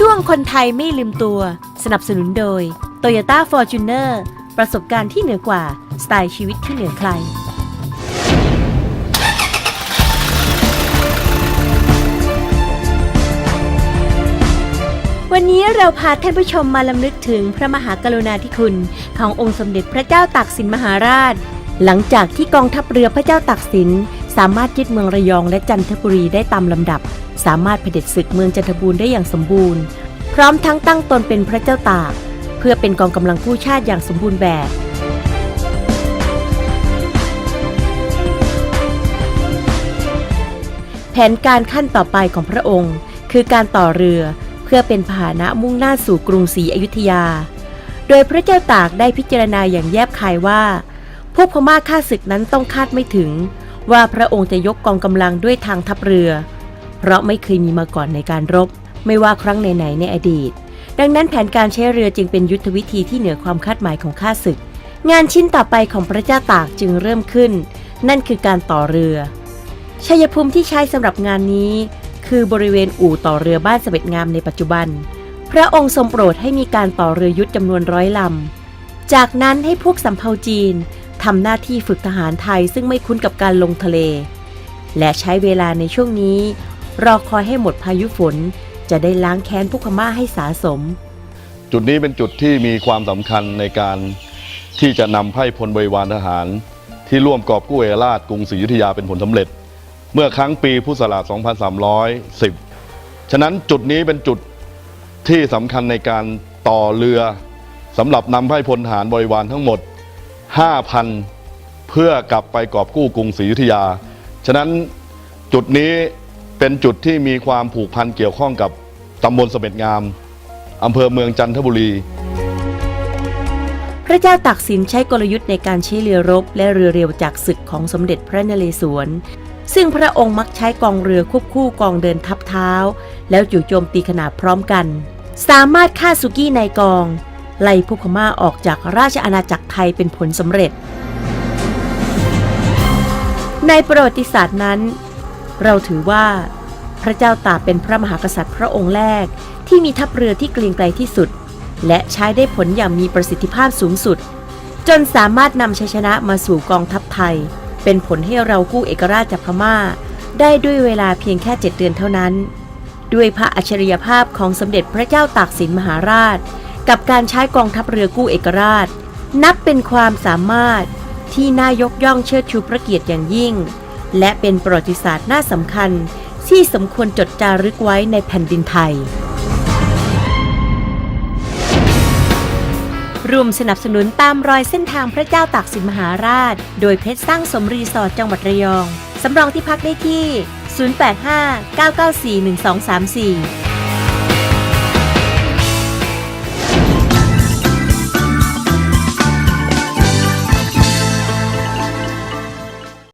ช่วงคนไทยไม่ลืมตัว สนับสนุนโดย Toyota Fortuner ประสบการณ์ที่เหนือกว่า สไตล์ชีวิตที่เหนือใคร วันนี้เราพาท่านผู้ชมมาลำลึกถึงพระมหากรุณาธิคุณ ขององค์สมเด็จพระเจ้าตากสินมหาราช หลังจากที่กองทัพเรือพระเจ้าตากสิน สามารถยึดเมืองระยองและจันทบุรีได้ตามลำดับ สามารถเผด็จศึกเมืองจันทบูรณ์ได้อย่างสมบูรณ์ พร้อมทั้งตั้งตนเป็นพระเจ้าตาก เพื่อเป็นกองกำลังกู้ชาติอย่างสมบูรณ์แบบแผนการขั้นต่อไปของพระองค์ คือการต่อเรือเพื่อเป็นพาหนะมุ่งหน้าสู่กรุงศรีอยุธยา โดยพระเจ้าตากได้พิจารณาอย่างแยบคายว่า พวกพม่าข้าศึกนั้นต้องคาดไม่ถึง ว่าพระองค์จะยกกองกำลังด้วยทางทัพเรือ เพราะไม่เคยมีมาก่อนในการรบ ไม่ว่าครั้งไหนๆในอดีต ดังนั้นแผนการใช้เรือจึงเป็นยุทธวิธีที่เหนือความคาดหมายของข้าศึก งานชิ้นต่อไปของพระเจ้าตากจึงเริ่มขึ้น นั่นคือการต่อเรือ ชัยภูมิที่ใช้สำหรับงานนี้ คือบริเวณอู่ต่อเรือบ้านเสม็ดงามในปัจจุบัน พระองค์ทรงโปรดให้มีการต่อเรือยุทธจำนวนร้อยลำ จากนั้นให้พวกสำเภาจีนทำหน้าที่ฝึกทหารไทยซึ่งไม่คุ้นกับการลงทะเล และใช้เวลาในช่วงนี้ รอคอยให้หมดพายุฝน จะได้ล้างแค้นพวกพม่าให้สาสม จุดนี้เป็นจุดที่มีความสำคัญในการที่จะนำไพร่พลบริวารทหาร ที่ร่วมกอบกู้เอกราชกรุงศรีอยุธยาเป็นผลสำเร็จ เมื่อครั้งปีพุทธศักราช 2310 ฉะนั้นจุดนี้เป็นจุดที่สำคัญในการต่อเรือสำหรับนำไพร่พลทหารบริวารทั้งหมด 5,000 เพื่อกลับไปกอบกู้กรุงศรีอยุธยา ฉะนั้นจุดนี้ เป็นจุดที่มีความผูกพันเกี่ยวข้องกับตำบลเสม็ดงามอำเภอเมืองจันทบุรี พระเจ้าตากสินใช้กลยุทธ์ในการใช้เรือรบ และเรือเร็วจากศึกของสมเด็จพระนเรศวร ซึ่งพระองค์มักใช้กองเรือควบคู่กองเดินทับเท้า แล้วจู่โจมตีขนาดพร้อมกัน สามารถฆ่าสุกี้ในกอง ไล่พวกพม่าออกจากราชอาณาจักรไทยเป็นผลสำเร็จ ในประวัติศาสตร์นั้น เราถือว่า พระเจ้าตากเป็นพระมหากษัตริย์พระองค์แรก ที่มีทัพเรือที่เกรียงไกรที่สุด และใช้ได้ผลอย่างมีประสิทธิภาพสูงสุด จนสามารถนำชัยชนะมาสู่กองทัพไทย เป็นผลให้เรากู้เอกราชจากพม่า ได้ด้วยเวลาเพียงแค่7เดือนเท่านั้น ด้วยพระอัจฉริยภาพของสมเด็จพระเจ้าตากสินมหาราช กับการใช้กองทัพเรือกู้เอกราช นับเป็นความสามารถที่น่ายกย่องเชิดชูพระเกียรติอย่างยิ่ง และเป็นประวัติศาสตร์น่าสำคัญ ที่สมควรจดจารึกไว้ในแผ่นดินไทย ร่วมสนับสนุนตามรอยเส้นทางพระเจ้าตากสินมหาราช โดยเพชรสร้างสมรีสอร์ทจังหวัดระยอง สำรองที่พักได้ที่ 085 994 1234